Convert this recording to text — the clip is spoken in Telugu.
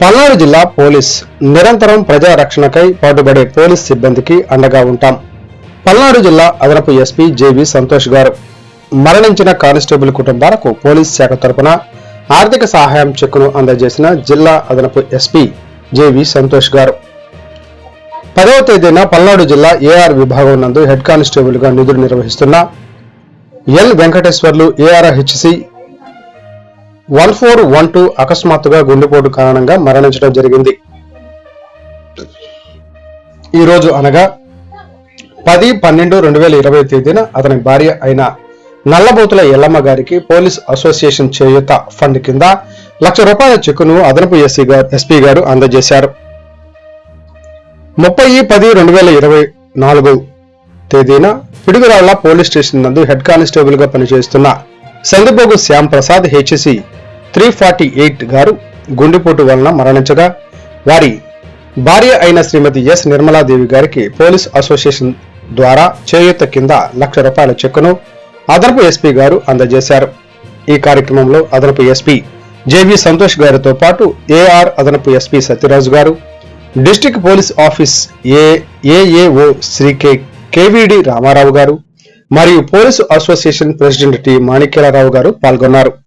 పల్నాడు జిల్లా పోలీస్ నిరంతరం ప్రజా రక్షణకై పాటుపడే పోలీస్ సిబ్బందికి అండగా ఉంటాం. పల్నాడు జిల్లా అదనపు ఎస్పీ జేవి సంతోష్ గారు మరణించిన కానిస్టేబుల్ కుటుంబాలకు పోలీస్ శాఖ తరపున ఆర్థిక సహాయం చెక్కును అందజేసిన జిల్లా అదనపు ఎస్పీ జేవి సంతోష్ గారు. పదవ తేదీన పల్నాడు జిల్లా ఏఆర్ విభాగం నందు హెడ్ కానిస్టేబుల్గా నిధులు నిర్వహిస్తున్న L Venkateswarlu ARHC one four one two అకస్మాత్తుగా గుండెపోటు కారణంగా మరణించడం జరిగింది. ఈ రోజు అనగా పది పన్నెండు రెండు వేల ఇరవై తేదీన అతని భార్య అయిన నల్లబోతుల ఎల్లమ్మ గారికి పోలీస్ అసోసియేషన్ చేయూత ఫండ్ కింద లక్ష రూపాయల చెక్కును అదనపు ఎస్సీ గారు ఎస్పీ గారు అందజేశారు. ముప్పై పది రెండు వేల ఇరవై నాలుగు తేదీన పిడుగురాళ్ళ పోలీస్ స్టేషన్ నందు హెడ్ కానిస్టేబుల్గా పనిచేస్తున్న Sandibogu Shyam Prasad HC three forty eight గారు గుండెపోటు వలన మరణించగా వారి భార్య అయిన శ్రీమతి ఎస్ నిర్మలాదేవి గారికి పోలీస్ అసోసియేషన్ ద్వారా చేయూత కింద లక్ష రూపాయల చెక్కును అదనపు ఎస్పీ గారు అందజేశారు. ఈ కార్యక్రమంలో అదనపు ఎస్పీ జేవి సంతోష్ గారితో పాటు ఏఆర్ అదనపు ఎస్పీ సత్యరాజు గారు district police office A AAO Shri K KVD Ramarao గారు మరియు police association president T Manikyarao గారు పాల్గొన్నారు.